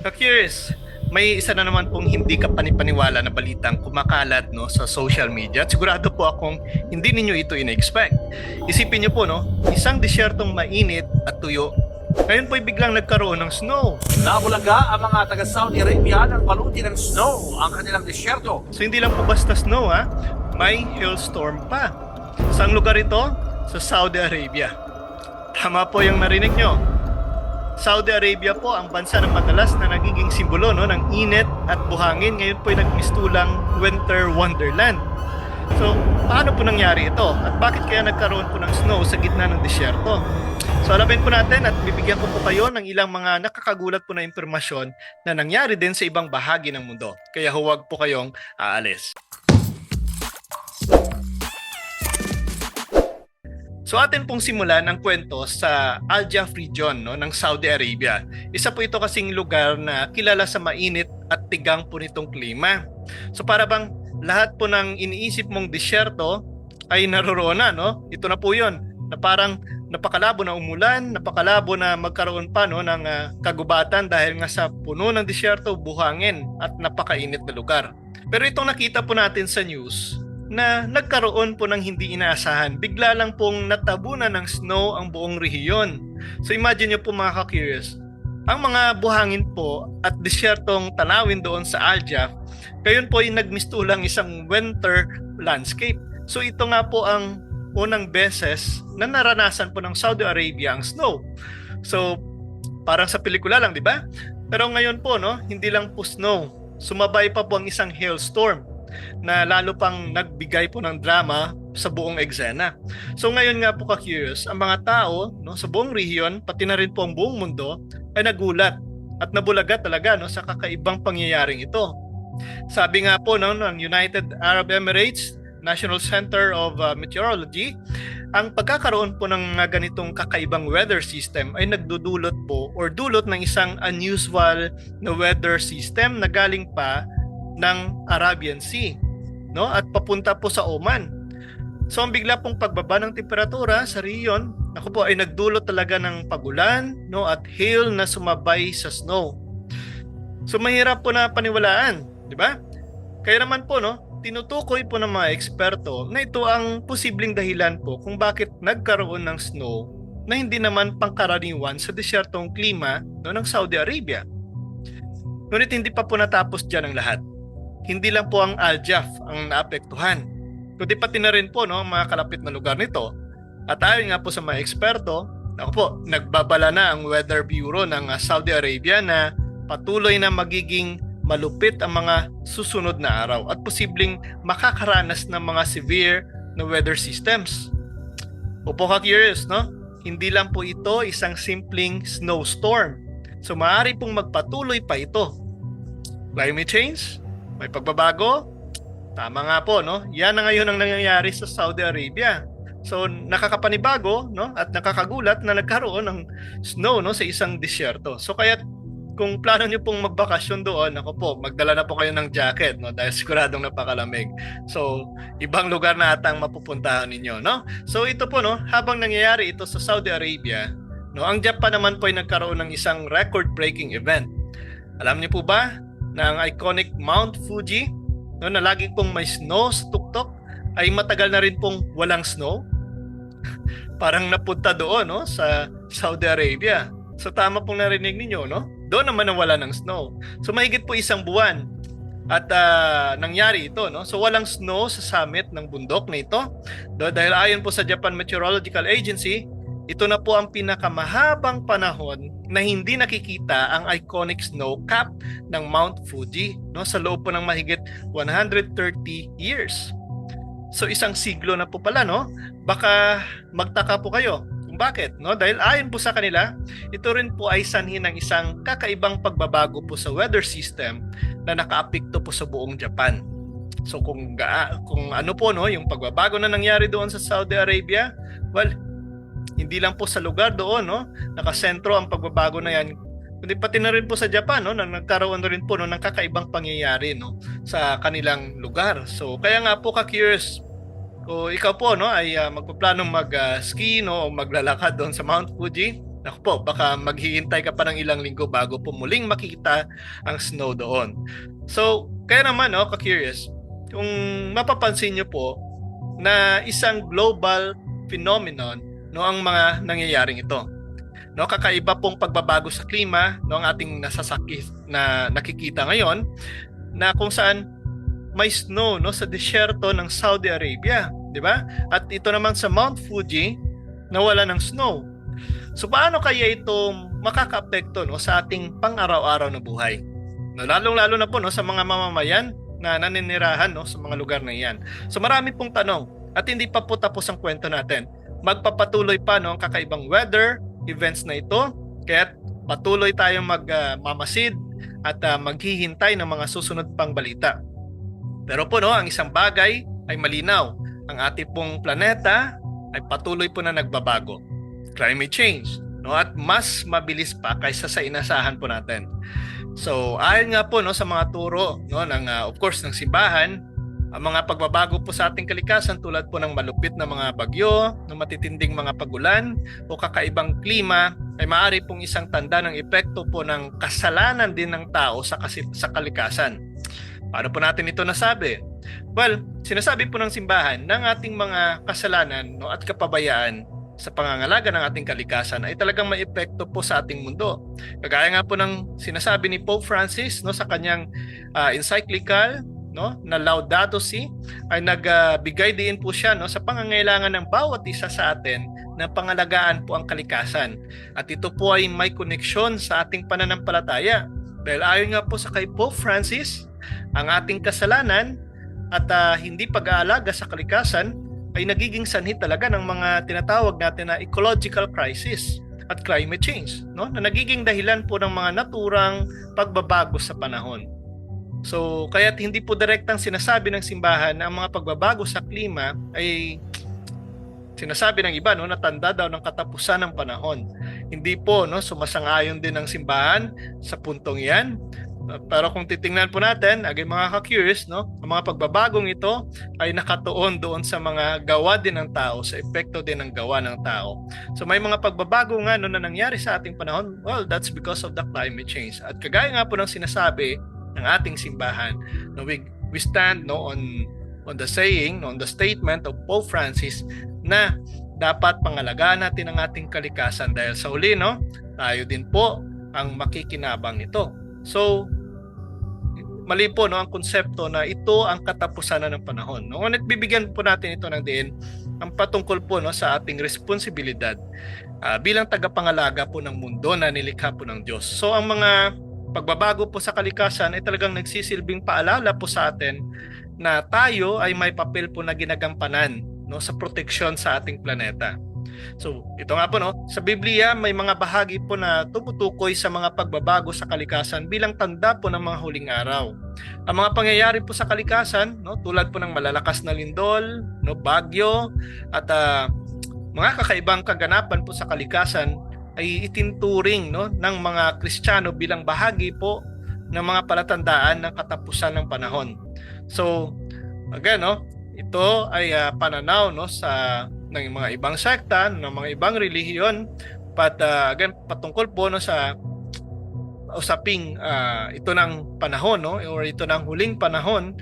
Ka-curious, may isa na naman pong hindi ka panipaniwala na balitang kumakalat no sa social media at sigurado po akong hindi ninyo ito in-expect. Isipin niyo po no, isang disyertong mainit at tuyo. Ngayon po'y biglang nagkaroon ng snow. Nabulaga ang mga taga Saudi Arabia ng baluti ng snow ang kanilang disyerto. So hindi lang po basta snow ha, may hailstorm pa. Saan lugar ito? Sa Saudi Arabia. Tama po yung narinig nyo. Saudi Arabia po ang bansa na madalas na nagiging simbolo no, ng init at buhangin. Ngayon po ay nagmistulang winter wonderland. So, paano po nangyari ito? At bakit kaya nagkaroon po ng snow sa gitna ng disyerto? So, alamin po natin at bibigyan ko po kayo ng ilang mga nakakagulat po na impormasyon na nangyari din sa ibang bahagi ng mundo. Kaya huwag po kayong aalis. So atin pong simulan ang kwento sa Al-Jaf region no, ng Saudi Arabia. Isa po ito kasing lugar na kilala sa mainit at tigang po nitong klima. So para bang lahat po ng iniisip mong disyerto ay naroroon na, no? Ito na po 'yon. Na parang napakalabo na umulan, napakalabo na magkaroon pa no ng ah, kagubatan dahil nga sa puno ng disyerto, buhangin at napakainit na lugar. Pero itong nakita po natin sa news, na nagkaroon po ng hindi inaasahan. Bigla lang pong natabunan ng snow ang buong rehiyon. So imagine nyo po mga ka-curious, ang mga buhangin po at disyertong tanawin doon sa Aljaf, kayon po ay nagmistulang isang winter landscape. So ito nga po ang unang beses na naranasan po ng Saudi Arabia ang snow. So parang sa pelikula lang, di ba? Pero ngayon po, no, hindi lang po snow. Sumabay pa po ang isang hailstorm na lalo pang nagbigay po ng drama sa buong eksena. So ngayon nga po ka-curious, ang mga tao no, sa buong rehiyon, pati na rin po ang buong mundo, ay nagulat at nabulaga talaga no, sa kakaibang pangyayaring ito. Sabi nga po no, ng United Arab Emirates National Center of uh, Meteorology, ang pagkakaroon po ng ganitong kakaibang weather system ay nagdudulot po or dulot ng isang unusual na weather system na galing pa ng Arabian Sea no at papunta po sa Oman. So ang bigla pong pagbaba ng temperatura sa riyon, ako po ay nagdulot talaga ng pagulan no at hail na sumabay sa snow. So mahirap po na paniwalaan, di ba? Kaya naman po no, tinutukoy po ng mga eksperto na ito ang posibleng dahilan po kung bakit nagkaroon ng snow na hindi naman pangkaraniwan sa desyertong klima no, ng Saudi Arabia. Ngunit hindi pa po natapos dyan ang lahat hindi lang po ang Aljaf ang naapektuhan, kundi pati na rin po no, ang mga kalapit na lugar nito. At ayon nga po sa mga eksperto, ako po, nagbabala na ang Weather Bureau ng uh, Saudi Arabia na patuloy na magiging malupit ang mga susunod na araw at posibleng makakaranas ng mga severe na weather systems. Opo ka curious, no? Hindi lang po ito isang simpleng snowstorm. So maaari pong magpatuloy pa ito. Climate change, may pagbabago? Tama nga po, no? Yan na ngayon ang nangyayari sa Saudi Arabia. So nakakapanibago, no? At nakakagulat na nagkaroon ng snow, no, sa isang disyerto. So kaya kung plano niyo pong magbakasyon doon, ako po, magdala na po kayo ng jacket, no? Dahil siguradong napakalamig. So, ibang lugar na ata ang mapupuntahan ninyo, no? So, ito po, no? Habang nangyayari ito sa Saudi Arabia, no? Ang Japan naman po ay nagkaroon ng isang record-breaking event. Alam niyo po ba ng iconic Mount Fuji no, na lagi pong may snow sa tuktok ay matagal na rin pong walang snow. Parang napunta doon no, sa Saudi Arabia. So tama pong narinig ninyo, no? Doon naman nawala ng snow. So mahigit po isang buwan at ah, nangyari ito, no? So walang snow sa summit ng bundok na ito. Do- dahil ayon po sa Japan Meteorological Agency, ito na po ang pinakamahabang panahon na hindi nakikita ang iconic snow cap ng Mount Fuji no sa loob po ng mahigit 130 years. So isang siglo na po pala no. Baka magtaka po kayo kung bakit no dahil ayon po sa kanila, ito rin po ay sanhi ng isang kakaibang pagbabago po sa weather system na nakaapekto po sa buong Japan. So kung ga, kung ano po no yung pagbabago na nangyari doon sa Saudi Arabia, well hindi lang po sa lugar doon, no? Nakasentro ang pagbabago na yan. Kundi pati na rin po sa Japan, no? Na nagkaroon na rin po no, ng kakaibang pangyayari, no? Sa kanilang lugar. So, kaya nga po ka-curious, kung ikaw po, no? Ay uh, magpaplanong mag-ski, no? O maglalakad doon sa Mount Fuji, Naku po, baka maghihintay ka pa ng ilang linggo bago po muling makita ang snow doon. So, kaya naman, no, ka-curious, kung mapapansin nyo po na isang global phenomenon no ang mga nangyayaring ito. No, kakaiba pong pagbabago sa klima no ang ating nasasakit na nakikita ngayon na kung saan may snow no sa disyerto ng Saudi Arabia, di ba? At ito naman sa Mount Fuji nawala ng snow. So paano kaya ito makakaapekto no sa ating pang-araw-araw na buhay? No, lalong-lalo na po no sa mga mamamayan na naninirahan no sa mga lugar na iyan. So marami pong tanong at hindi pa po tapos ang kwento natin. Magpapatuloy pa no ang kakaibang weather events na ito kaya patuloy tayong magmamasid at ah, maghihintay ng mga susunod pang balita. Pero po no, ang isang bagay ay malinaw. Ang ating pong planeta ay patuloy po na nagbabago. Climate change, no? At mas mabilis pa kaysa sa inasahan po natin. So, ayon nga po no sa mga turo no ng ah, of course ng simbahan, ang mga pagbabago po sa ating kalikasan tulad po ng malupit na mga bagyo, ng matitinding mga pagulan o kakaibang klima ay maaari pong isang tanda ng epekto po ng kasalanan din ng tao sa kasi, sa kalikasan. Paano po natin ito nasabi? Well, sinasabi po ng simbahan ng ating mga kasalanan no, at kapabayaan sa pangangalaga ng ating kalikasan ay talagang may epekto po sa ating mundo. Kagaya nga po ng sinasabi ni Pope Francis no sa kanyang ah, encyclical no na Laudato Si ay nagbigay din po siya no sa pangangailangan ng bawat isa sa atin na pangalagaan po ang kalikasan. At ito po ay may koneksyon sa ating pananampalataya. Dahil ayon nga po sa kay Pope Francis, ang ating kasalanan at ah, hindi pag-aalaga sa kalikasan ay nagiging sanhi talaga ng mga tinatawag natin na ecological crisis at climate change no na nagiging dahilan po ng mga naturang pagbabago sa panahon. So, kaya't hindi po direktang sinasabi ng simbahan na ang mga pagbabago sa klima ay sinasabi ng iba no na tanda daw ng katapusan ng panahon. Hindi po no sumasang-ayon din ng simbahan sa puntong 'yan. Uh, Pero kung titingnan po natin, agay mga ka-curious, no, ang mga pagbabagong ito ay nakatuon doon sa mga gawa din ng tao, sa epekto din ng gawa ng tao. So may mga pagbabago nga no, na nangyari sa ating panahon, well, that's because of the climate change. At kagaya nga po ng sinasabi ng ating simbahan, no, we, we stand no, on, on the saying, on the statement of Pope Francis na dapat pangalagaan natin ang ating kalikasan dahil sa uli, no, tayo din po ang makikinabang nito. So, mali po no ang konsepto na ito ang katapusan na ng panahon. No, ngunit bibigyan po natin ito ng diin ang patungkol po no sa ating responsibilidad ah, bilang tagapangalaga po ng mundo na nilikha po ng Diyos. So ang mga pagbabago po sa kalikasan ay talagang nagsisilbing paalala po sa atin na tayo ay may papel po na ginagampanan no sa proteksyon sa ating planeta. So, ito nga po no, sa Biblia may mga bahagi po na tumutukoy sa mga pagbabago sa kalikasan bilang tanda po ng mga huling araw. Ang mga pangyayari po sa kalikasan, no, tulad po ng malalakas na lindol, no, bagyo at ah, mga kakaibang kaganapan po sa kalikasan ay itinturing no ng mga Kristiyano bilang bahagi po ng mga palatandaan ng katapusan ng panahon. So, again no, ito ay ah, pananaw no sa ng mga ibang sekta, ng mga ibang relihiyon, but ah, again patungkol po no sa usaping ah, ito ng panahon no or ito ng huling panahon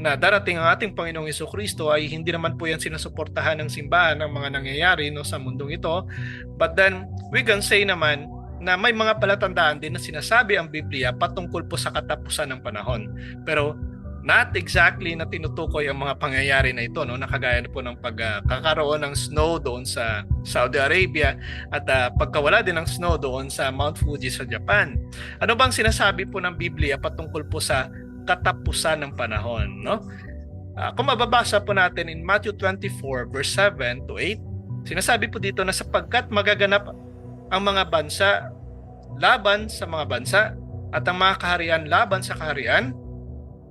na darating ang ating Panginoong Kristo ay hindi naman po yan sinusuportahan ng simbahan ng mga nangyayari no sa mundong ito but then we can say naman na may mga palatandaan din na sinasabi ang Biblia patungkol po sa katapusan ng panahon pero not exactly na tinutukoy ang mga pangyayari na ito no nakagaya po ng pagkakaroon ng snow doon sa Saudi Arabia at ah, pagkawala din ng snow doon sa Mount Fuji sa Japan. Ano bang sinasabi po ng Biblia patungkol po sa katapusan ng panahon no? Ah, kung mababasa po natin in Matthew 24 verse 7 to 8, sinasabi po dito na sapagkat magaganap ang mga bansa laban sa mga bansa at ang mga kaharian laban sa kaharian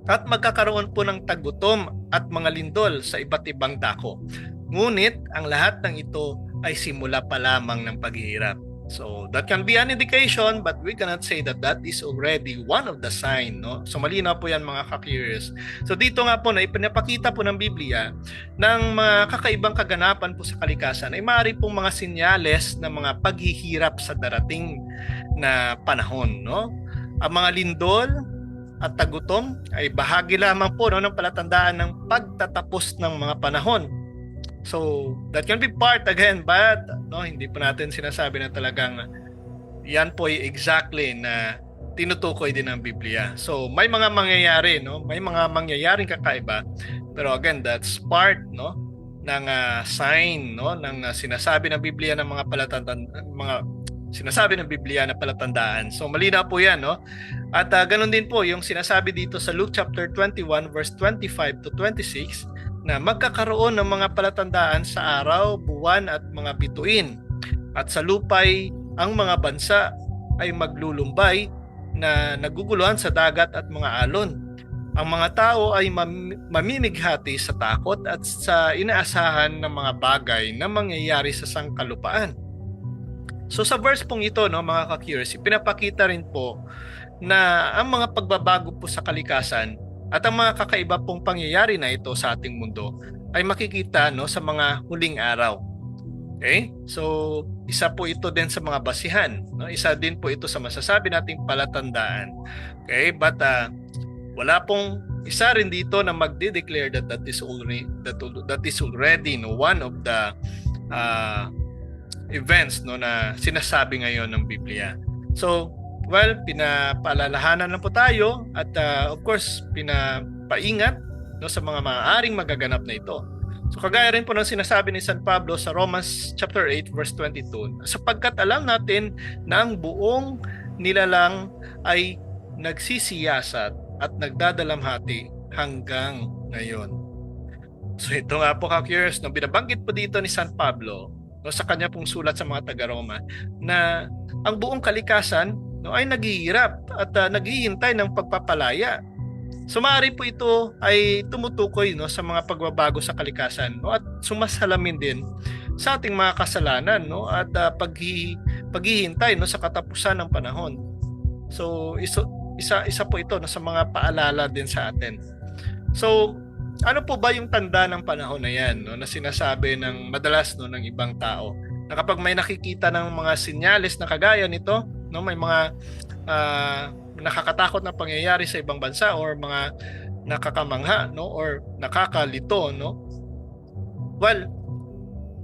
at magkakaroon po ng tagutom at mga lindol sa iba't ibang dako. Ngunit ang lahat ng ito ay simula pa lamang ng paghihirap. So that can be an indication but we cannot say that that is already one of the sign, no? So malinaw po yan mga ka-curious. So dito nga po na ipinapakita po ng Biblia ng mga kakaibang kaganapan po sa kalikasan ay maaari pong mga sinyales ng mga paghihirap sa darating na panahon, no? Ang mga lindol at tagutom ay bahagi lamang po no, ng palatandaan ng pagtatapos ng mga panahon. So, that can be part again, but no, hindi po natin sinasabi na talagang yan po ay exactly na tinutukoy din ng Biblia. So, may mga mangyayari, no? May mga mangyayaring kakaiba. Pero again, that's part, no? ng ah, sign, no? ng ah, sinasabi ng Biblia ng mga palatandaan, mga sinasabi ng Biblia na palatandaan. So, malinaw po yan, no? At ah, ganun din po yung sinasabi dito sa Luke chapter 21 verse 25 to 26 na magkakaroon ng mga palatandaan sa araw, buwan at mga bituin. At sa lupay, ang mga bansa ay maglulumbay na naguguluhan sa dagat at mga alon. Ang mga tao ay mam- mamimighati sa takot at sa inaasahan ng mga bagay na mangyayari sa sangkalupaan. So sa verse pong ito, no, mga ka-curious, pinapakita rin po na ang mga pagbabago po sa kalikasan at ang mga kakaiba pong pangyayari na ito sa ating mundo ay makikita no sa mga huling araw. Okay? So, isa po ito din sa mga basihan, no? Isa din po ito sa masasabi nating palatandaan. Okay? But uh, wala pong isa rin dito na magde-declare that that is already that, that is already no one of the uh, events no na sinasabi ngayon ng Biblia. So, well, pinapaalalahanan lang po tayo at uh, of course, pinapaingat no sa mga maaaring magaganap na ito. So kagaya rin po ng sinasabi ni San Pablo sa Romans chapter 8 verse 22, sapagkat alam natin na ang buong nilalang ay nagsisiyasat at nagdadalamhati hanggang ngayon. So ito nga po ka-curious, no, binabanggit po dito ni San Pablo no, sa kanya pong sulat sa mga taga-Roma na ang buong kalikasan no, ay naghihirap at uh, naghihintay ng pagpapalaya. So maaari po ito ay tumutukoy no, sa mga pagbabago sa kalikasan no, at sumasalamin din sa ating mga kasalanan no, at uh, paghi, paghihintay no, sa katapusan ng panahon. So iso, isa, isa po ito no, sa mga paalala din sa atin. So ano po ba yung tanda ng panahon na yan no, na sinasabi ng madalas no, ng ibang tao? Na kapag may nakikita ng mga sinyales na kagaya nito, no, may mga uh, nakakatakot na pangyayari sa ibang bansa or mga nakakamangha no? Or nakakalito no? Well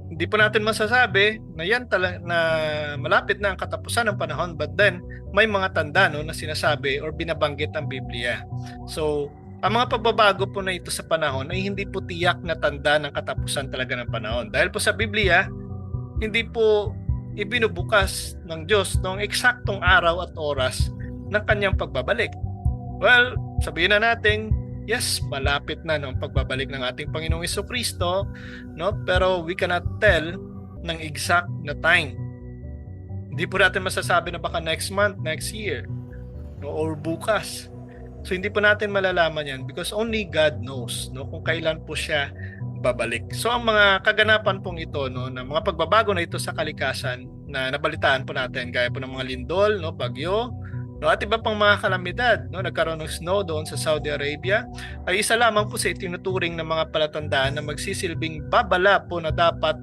hindi po natin masasabi na yan tala, na malapit na ang katapusan ng panahon but then may mga tanda no na sinasabi or binabanggit ang Biblia. So ang mga pagbabago po na ito sa panahon ay hindi po tiyak na tanda ng katapusan talaga ng panahon. Dahil po sa Biblia hindi po ibinubukas ng Diyos noong eksaktong araw at oras ng kanyang pagbabalik. Well, sabihin na natin, yes, malapit na ang pagbabalik ng ating Panginoong Iso Kristo, no? pero we cannot tell ng exact na time. Hindi po natin masasabi na baka next month, next year, no? or bukas. So hindi po natin malalaman yan because only God knows no, kung kailan po siya babalik. So ang mga kaganapan pong ito no na mga pagbabago na ito sa kalikasan na nabalitaan po natin gaya po ng mga lindol, no, bagyo, no at iba pang mga kalamidad, no, nagkaroon ng snow doon sa Saudi Arabia ay isa lamang po sa itinuturing ng mga palatandaan na magsisilbing babala po na dapat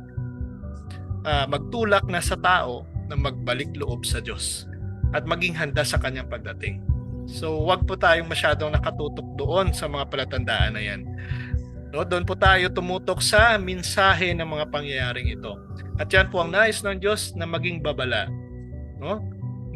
uh, magtulak na sa tao na magbalik loob sa Diyos at maging handa sa kanyang pagdating. So, wag po tayong masyadong nakatutok doon sa mga palatandaan na yan. No, doon po tayo tumutok sa mensahe ng mga pangyayaring ito. At yan po ang nais ng Diyos na maging babala. No?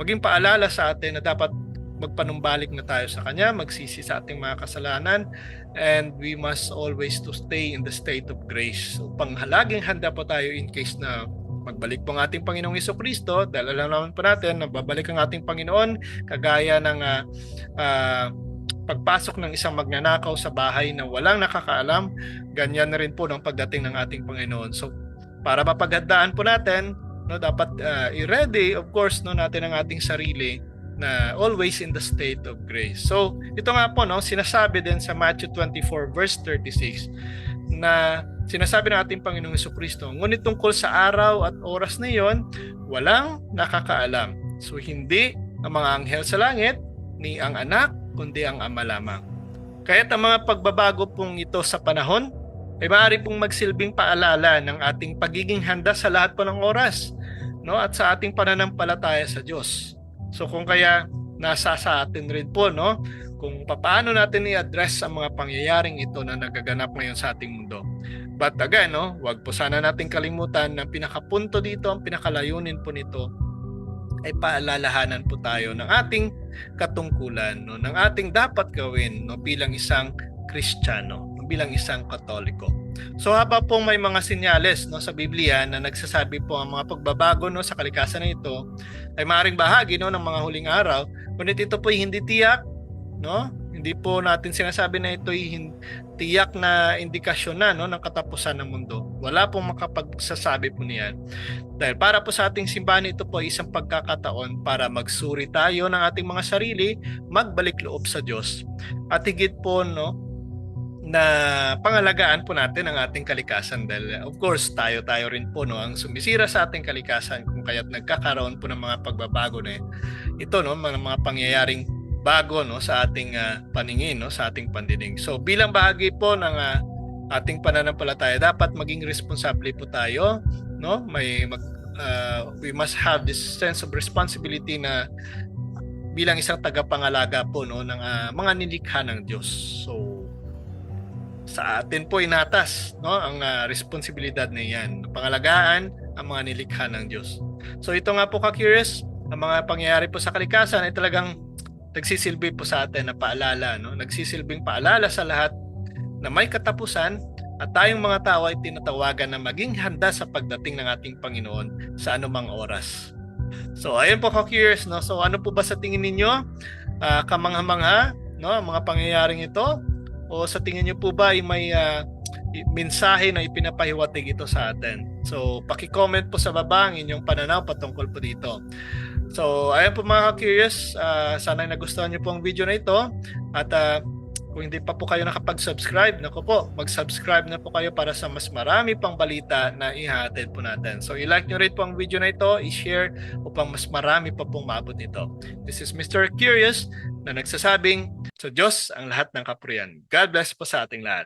Maging paalala sa atin na dapat magpanumbalik na tayo sa Kanya, magsisi sa ating mga kasalanan, and we must always to stay in the state of grace. So, panghalaging handa po tayo in case na magbalik po ang ating Panginoong Iso Kristo dahil alam naman po natin na babalik ang ating Panginoon kagaya ng uh, uh, pagpasok ng isang magnanakaw sa bahay na walang nakakaalam, ganyan na rin po ng pagdating ng ating Panginoon. So, para mapaghandaan po natin, no, dapat uh, i-ready, of course, no, natin ang ating sarili na always in the state of grace. So, ito nga po, no, sinasabi din sa Matthew 24 verse 36 na sinasabi ng ating Panginoong Hesus Kristo, ngunit tungkol sa araw at oras na iyon, walang nakakaalam. So hindi ang mga anghel sa langit, ni ang anak, kundi ang ama lamang. Kaya't ang mga pagbabago pong ito sa panahon ay maaari pong magsilbing paalala ng ating pagiging handa sa lahat po ng oras no at sa ating pananampalataya sa Diyos. So kung kaya nasa sa atin rin po no kung paano natin i-address ang mga pangyayaring ito na nagaganap ngayon sa ating mundo. But again, no, wag po sana nating kalimutan na pinakapunto dito, ang pinakalayunin po nito ay paalalahanan po tayo ng ating katungkulan, no, ng ating dapat gawin no, bilang isang Kristiyano, bilang isang Katoliko. So haba pong may mga sinyales no, sa Biblia na nagsasabi po ang mga pagbabago no, sa kalikasan na ito ay maaaring bahagi no, ng mga huling araw, ngunit ito po ay hindi tiyak, no? Hindi po natin sinasabi na ito hin- tiyak na indikasyon na no, ng katapusan ng mundo. Wala pong makapagsasabi po niyan. Dahil para po sa ating simbahan ito po ay isang pagkakataon para magsuri tayo ng ating mga sarili, magbalik loob sa Diyos. At higit po no, na pangalagaan po natin ang ating kalikasan dahil of course tayo-tayo rin po no ang sumisira sa ating kalikasan kung kaya't nagkakaroon po ng mga pagbabago na ito no mga, mga pangyayaring bago no sa ating ah, paningin no sa ating pandinig. So bilang bahagi po ng ah, ating pananampalataya dapat maging responsable po tayo no may mag, ah, we must have this sense of responsibility na bilang isang tagapangalaga po no ng ah, mga nilikha ng Diyos. So sa atin po inatas no ang ah, responsibilidad na iyan pangalagaan ang mga nilikha ng Diyos so ito nga po ka-curious ang mga pangyayari po sa kalikasan ay talagang nagsisilbi po sa atin na paalala no nagsisilbing paalala sa lahat na may katapusan at tayong mga tao ay tinatawagan na maging handa sa pagdating ng ating Panginoon sa anumang oras. So ayun po ka-curious no. So ano po ba sa tingin ninyo? Ah, kamangha-mangha no mga pangyayaring ito o sa tingin niyo po ba ay may i- mensahe na ipinapahiwatig ito sa atin? So, paki-comment po sa baba ang inyong pananaw patungkol po dito. So, ayan po mga curious, sana ay nagustuhan niyo po ang video na ito at ah, kung hindi pa po kayo nakapag-subscribe, nako po, mag-subscribe na po kayo para sa mas marami pang balita na ihatid po natin. So, i-like nyo rin po ang video na ito, i-share upang mas marami pa pong maabot nito. This is Mr. Curious na nagsasabing, sa Diyos ang lahat ng kapurian. God bless po sa ating lahat.